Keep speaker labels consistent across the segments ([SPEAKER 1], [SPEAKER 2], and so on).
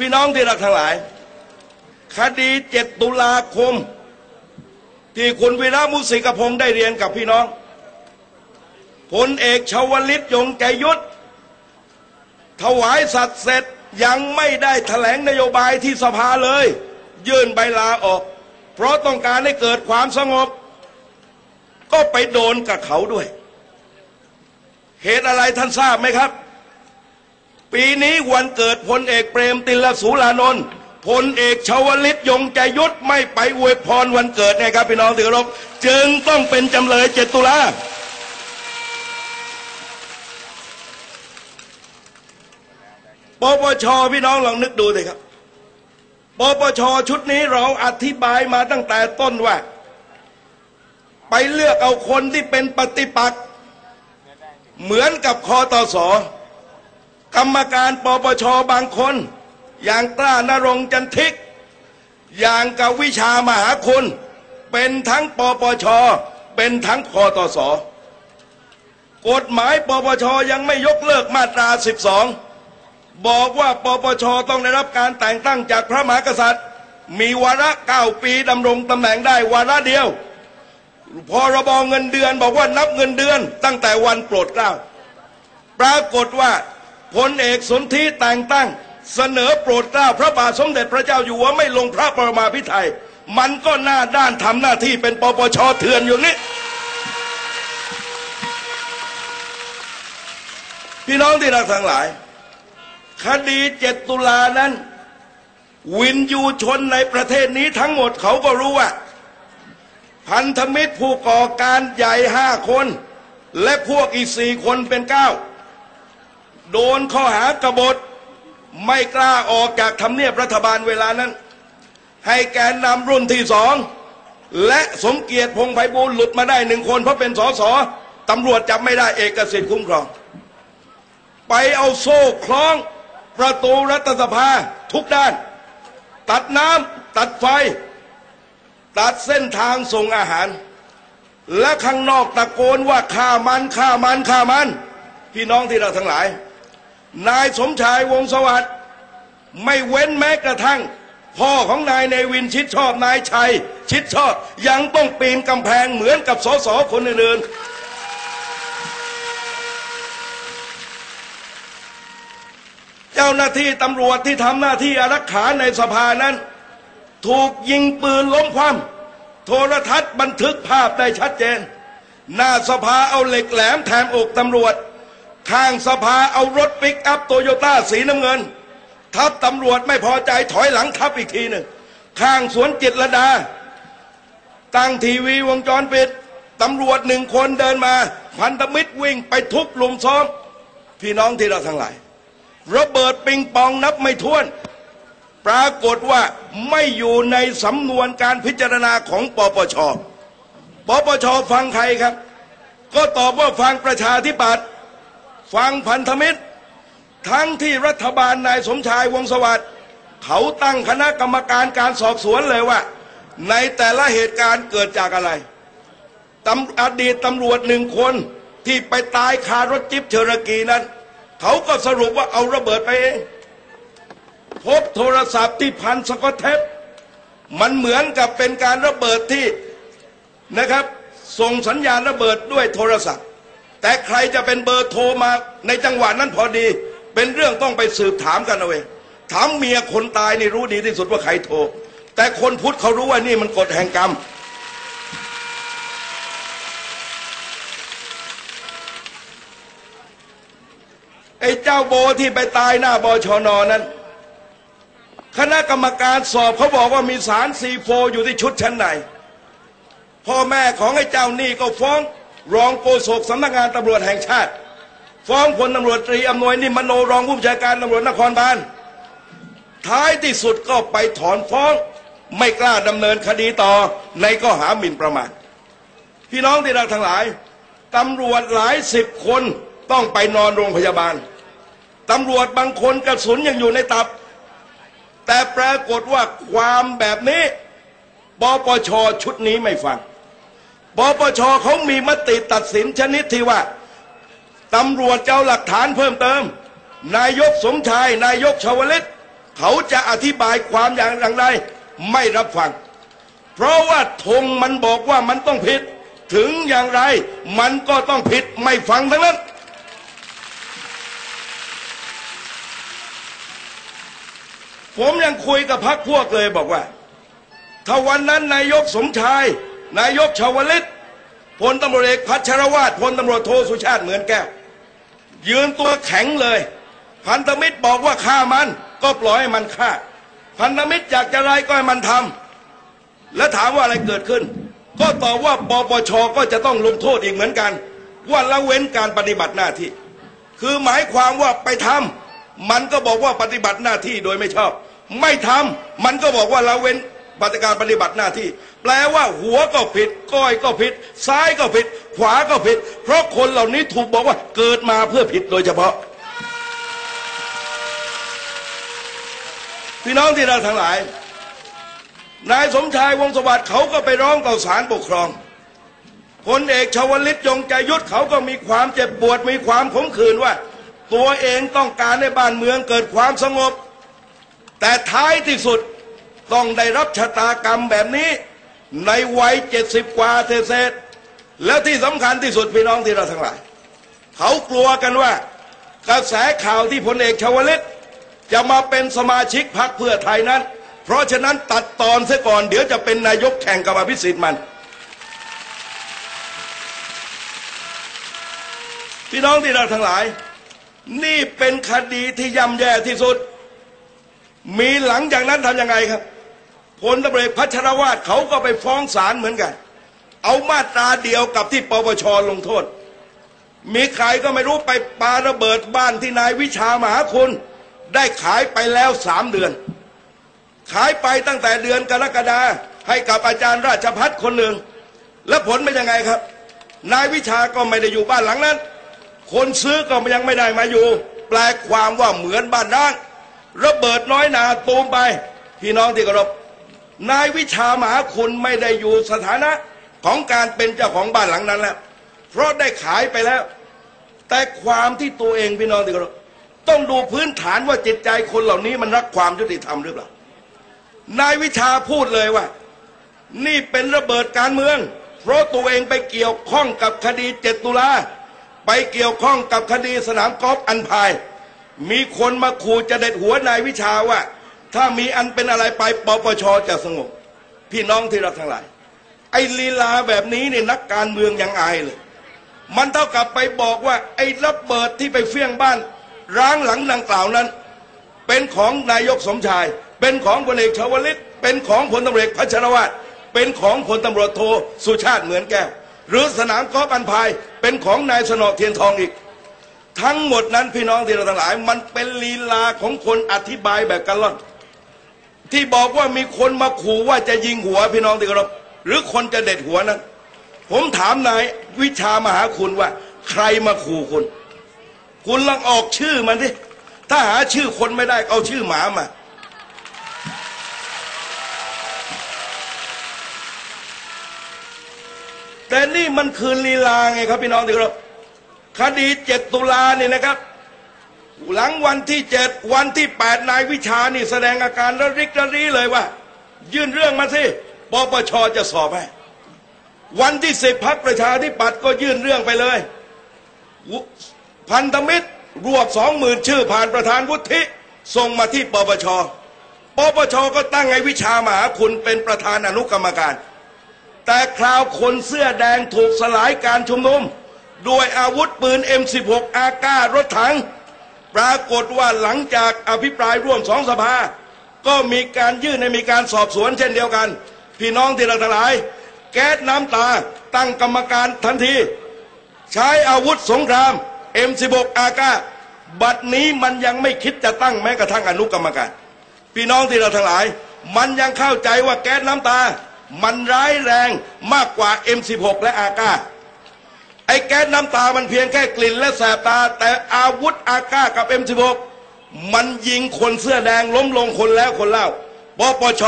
[SPEAKER 1] พี่น้องที่รักทั้งหลาย คดีเจ็ดตุลาคม ที่คุณวีระมุสิกพงศ์ได้เรียนกับพี่น้องพลเอกชวลิตยงใจยุทธถวายสัตว์เสร็จยังไม่ได้แถลงนโยบายที่สภาเลย ยื่นใบลาออก เพราะต้องการให้เกิดความสงบ ก็ไปโดนกับเขาด้วย เหตุอะไรท่านทราบไหมครับ ปีนี้วันเกิดพลเอกเปรมติลสุรานนท์พลเอกชวลิตยงใจยุทธไม่ไปอวยพรวันเกิดนะครับพี่น้องที่เคารพจึงต้องเป็นจำเลยเจ็ดตุลาปปชพี่น้องลองนึกดูสิครับปปชชุดนี้เราอธิบายมาตั้งแต่ต้นว่า ไปเลือกเอาคนที่เป็นปฏิปักษ์เหมือนกับคอตอส กรรมการปปชบางคน อย่างกล้านรงค์จันทิก อย่างกวิชามหาคุณ เป็นทั้งปปชเป็นทั้งคอตสกฎหมายปปชยังไม่ยกเลิกมาตรา 12 บอกว่าปปชต้องได้รับการแต่งตั้งจากพระมหากษัตริย์ มีวาระเก้าปีดำรงตำแหน่งได้วาระเดียว พรบเงินเดือนบอกว่านับเงินเดือนตั้งแต่วันโปรดเกล้าปรากฏว่า พลเอกสนธิแต่งตั้ง เสนอโปรดเกล้าพระบาทสมเด็จพระเจ้าอยู่หัวไม่ลงพระประมาพิไทยมันก็หน้าด้านทำหน้าที่เป็นปปชเถื่อนอยู่นี้ พี่น้องที่รักทั้งหลาย คดีเจ็ดตุลานั้น วินยูชนในประเทศนี้ทั้งหมดเขาก็รู้ว่า พันธมิตรผู้ก่อการใหญ่ห้าคน และพวกอีกสี่คนเป็นเก้า โดนข้อหากบฏไม่กล้าออกจากทำเนียบรัฐบาลเวลานั้น ให้แกนนำรุ่นที่สอง และสมเกียรติพงไพบูลหลุดมาได้หนึ่งคน เพราะเป็นสสตำรวจจับไม่ได้เอกสิทธิ์คุ้มครอง ไปเอาโซ่คล้องประตูรัฐสภาทุกด้าน ตัดน้ำตัดไฟ ตัดเส้นทางส่งอาหาร และข้างนอกตะโกนว่าฆ่ามันฆ่ามันฆ่ามัน พี่น้องที่เราทั้งหลาย นายสมชายวงสวัสดิ์ไม่เว้นแม้กระทั่ง พ่อของนายเนวินชิดชอบนายชัย ชิดชอบยังต้องปีนกำแพงเหมือนกับสสคนอื่นๆเจ้าหน้าที่ตำรวจที่ทำหน้าที่อารักขาในสภานั้น ถูกยิงปืนล้มคว่ำโทรทัศน์บันทึกภาพได้ชัดเจน หน้าสภาเอาเหล็กแหลมแทงอกตำรวจ ข้างสภาเอารถปิกอัพโตโยต้าสีน้ำเงิน ทับตำรวจไม่พอใจถอยหลังทับอีกทีหนึ่ง ข้างสวนจิตรดา ตั้งทีวีวงจรปิดตำรวจหนึ่งคนเดินมา พันธมิตรวิ่งไปทุบลุมซ้อม พี่น้องที่เราทั้งหลายระเบิดปิงปองนับไม่ถ้วน ปรากฏว่าไม่อยู่ในสำนวนการพิจารณาของปปชปปชฟังใครครับ ก็ตอบว่าฟังประชาธิปัตย์ ฟังพันธมิตร ทั้งที่รัฐบาลนายสมชายวงสวัสดิ์เขาตั้งคณะกรรมการการสอบสวนเลยว่า ในแต่ละเหตุการณ์เกิดจากอะไรตำอดีตตำรวจหนึ่งคนที่ไปตายคารถจิ๊บเชอรกีนั้น เขาก็สรุปว่าเอาระเบิดไปเอง พบโทรศัพท์ที่พันสกอตเทปมันเหมือนกับเป็นการระเบิดที่นะครับ ส่งสัญญาณระเบิดด้วยโทรศัพท์ แต่ใครจะเป็นเบอร์โทรมาในจังหวะนั้นพอดี เป็นเรื่องต้องไปสืบถามกันเอาเองถามเมียคนตายนี่รู้ดีที่สุดว่าใครโทร แต่คนพุทธเขารู้ว่านี่มันกฎแห่งกรรม ไอ้เจ้าโบที่ไปตายหน้าบชนนั้น คณะกรรมการสอบเขาบอกว่ามีสารซีโฟอยู่ที่ชุดชั้นในพ่อแม่ของไอ้เจ้านี่ก็ฟ้อง รองโฆษกสำนักงานตำรวจแห่งชาติ ฟ้องพลตำรวจตรีอำนวยนิมมโนรองผู้บัญชาการตำรวจนครบาลท้ายที่สุดก็ไปถอนฟ้อง ไม่กล้าดำเนินคดีต่อในข้อหาหมิ่นประมาทพี่น้องที่รักทั้งหลายตำรวจหลายสิบคนต้องไปนอนโรงพยาบาลตำรวจบางคนกระสุนยังอยู่ในตับ แต่ปรากฏว่าความแบบนี้ปปชชุดนี้ไม่ฟัง ปปชเขามีมติตัดสินชนิดที่ว่าตำรวจเจ้าหลักฐานเพิ่มเติม นายกสมชาย นายกชวลิตเขาจะอธิบายความอย่างไร ไม่รับฟัง เพราะว่าธงมันบอกว่ามันต้องผิด ถึงอย่างไรมันก็ต้องผิดไม่ฟังทั้งนั้น ผมยังคุยกับพักพวกเลยบอกว่า ถ้าวันนั้นนายกสมชาย นายกชาวลิตพลตำรวจเอกพัชรวาทพลตำรวจโทสุชาติเหมือนแก้ว ยืนตัวแข็งเลย พันธมิตรบอกว่าฆ่ามัน ก็ปล่อยให้มันฆ่า พันธมิตรอยากจะไรก็ให้มันทำแล้วถามว่าอะไรเกิดขึ้น ก็ตอบว่าปปชก็จะต้องลงโทษอีกเหมือนกัน ว่าละเว้นการปฏิบัติหน้าที่ คือหมายความว่าไปทำมันก็บอกว่าปฏิบัติหน้าที่โดยไม่ชอบ ไม่ทำมันก็บอกว่าละเว้น ปฏิการปฏิบัติหน้าที่ แปลว่าหัวก็ผิด ก้อยก็ผิด ซ้ายก็ผิด ขวาก็ผิด เพราะคนเหล่านี้ถูกบอกว่าเกิดมาเพื่อผิดโดยเฉพาะ พี่น้องที่เราทั้งหลาย นายสมชายวงสวัสดิ์เขาก็ไปร้องต่อศาลปกครองพลเอกชวลิตยงใจยุทธเขาก็มีความเจ็บปวดมีความขมขื่นว่า ตัวเองต้องการในบ้านเมืองเกิดความสงบ แต่ท้ายที่สุด ต้องได้รับชะตากรรมแบบนี้ ในวัยเจ็ดสิบกว่าเศษแล้วที่สำคัญที่สุดพี่น้องที่เราทั้งหลาย เขากลัวกันว่า กระแสข่าวที่พลเอกชวลิต จะมาเป็นสมาชิกพรรคเพื่อไทยนั้น เพราะฉะนั้นตัดตอนซะก่อน เดี๋ยวจะเป็นนายกแข่งกับอภิสิทธิ์มัน พี่น้องที่เราทั้งหลาย นี่เป็นคดีที่ย่ำแย่ที่สุด มีหลังจากนั้นทำยังไงครับ พลตำรวจพัชรวาทเขาก็ไปฟ้องศาลเหมือนกัน เอามาตราเดียวกับที่ปปชลงโทษ มีใครก็ไม่รู้ไปปาระเบิดบ้านที่นายวิชามหาคุณ ได้ขายไปแล้วสามเดือน ขายไปตั้งแต่เดือนกรกฎาให้กับอาจารย์ราชพัฒคนหนึ่ง แล้วผลเป็นยังไงครับ นายวิชาก็ไม่ได้อยู่บ้านหลังนั้น คนซื้อก็ยังไม่ได้มาอยู่ แปลความว่าเหมือนบ้านร้าง ระเบิดน้อยนาตูมไป พี่น้องที่เคารพ นายวิชาหมาคุณไม่ได้อยู่สถานะของการเป็นเจ้าของบ้านหลังนั้นแล้ว เพราะได้ขายไปแล้ว แต่ความที่ตัวเองพี่น้องที่เคารพต้องดูพื้นฐานว่าจิตใจคนเหล่านี้มันรักความยุติธรรมหรือเปล่า นายวิชาพูดเลยว่า นี่เป็นระเบิดการเมือง เพราะตัวเองไปเกี่ยวข้องกับคดีเจ็ดตุลาไปเกี่ยวข้องกับคดีสนามกอล์ฟอันพาย มีคนมาขู่จะเด็ดหัวนายวิชาว่า ถ้ามีอันเป็นอะไรไปปปชจะสงบ พี่น้องที่รักทั้งหลาย ไอ้ลีลาแบบนี้เนี่ยนักการเมืองยังอายเลย มันเท่ากับไปบอกว่า ไอ้ระเบิดที่ไปเฟี้ยงบ้าน ร้างหลังดังกล่าวนั้น เป็นของนายกสมชาย เป็นของพลเอกชวลิต เป็นของพลตำรวจพัชรวาทเป็นของพลตำรวจโทสุชาติเหมือนแก้ว หรือสนามกอล์ฟอันพาย เป็นของนายสนอเทียนทองอีกทั้งหมดนั้นพี่น้องที่เราทั้งหลาย มันเป็นลีลาของคนอธิบายแบบกันล่อน ที่บอกว่ามีคนมาขู่ว่าจะยิงหัวพี่น้องที่เคารพหรือคนจะเด็ดหัวนั้น ผมถามนายวิชามหาคุณว่า ใครมาขู่คุณ คุณลองออกชื่อมันดิถ้าหาชื่อคนไม่ได้เอาชื่อหมามาแต่นี่มันคือลีลาไงครับพี่น้องที่เคารพคดีเจ็ดตุลาเนี่ยนะครับ หลังวันที่เจ็ดวันที่แปดนายวิชานี่แสดงอาการระริกระรีเลยว่า ยื่นเรื่องมาสิปปชจะสอบให้วันที่สิบพักประชาธิปัตย์ก็ยื่นเรื่องไปเลย พันธมิตรรวบสองหมื่นชื่อผ่านประธานวุฒิส่งมาที่ปปชปปชก็ตั้งไอ้วิชามหาคุณเป็นประธานอนุกรรมการ แต่คราวคนเสื้อแดงถูกสลายการชุมนุม ด้วยอาวุธปืน M16 อาก้ารถถัง ปรากฏว่าหลังจากอภิปรายร่วมสองสภา ก็มีการยื่นให้มีการสอบสวนเช่นเดียวกัน พี่น้องที่เราทั้งหลาย แก๊สน้ำตาตั้งกรรมการทันที ใช้อาวุธสงคราม M16 อาก้าบัดนี้มันยังไม่คิดจะตั้งแม้กระทั่งอนุกรรมการ พี่น้องที่เราทั้งหลาย มันยังเข้าใจว่าแก๊สน้ำตา มันร้ายแรงมากกว่า M16 และอาก้า ไอ้แก๊สน้ำตามันเพียงแค่กลิ่นและแสบตา แต่อาวุธอาก้ากับ M16 มันยิงคนเสื้อแดงล้มลงคนแล้วคนเล่าปปช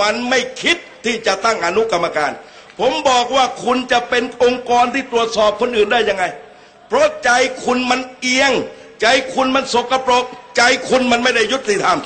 [SPEAKER 1] มันไม่คิดที่จะตั้งอนุกรรมการ ผมบอกว่าคุณจะเป็นองค์กรที่ตรวจสอบคนอื่นได้ยังไง เพราะใจคุณมันเอียง ใจคุณมันสกปรก ใจคุณมันไม่ได้ยุติธรรม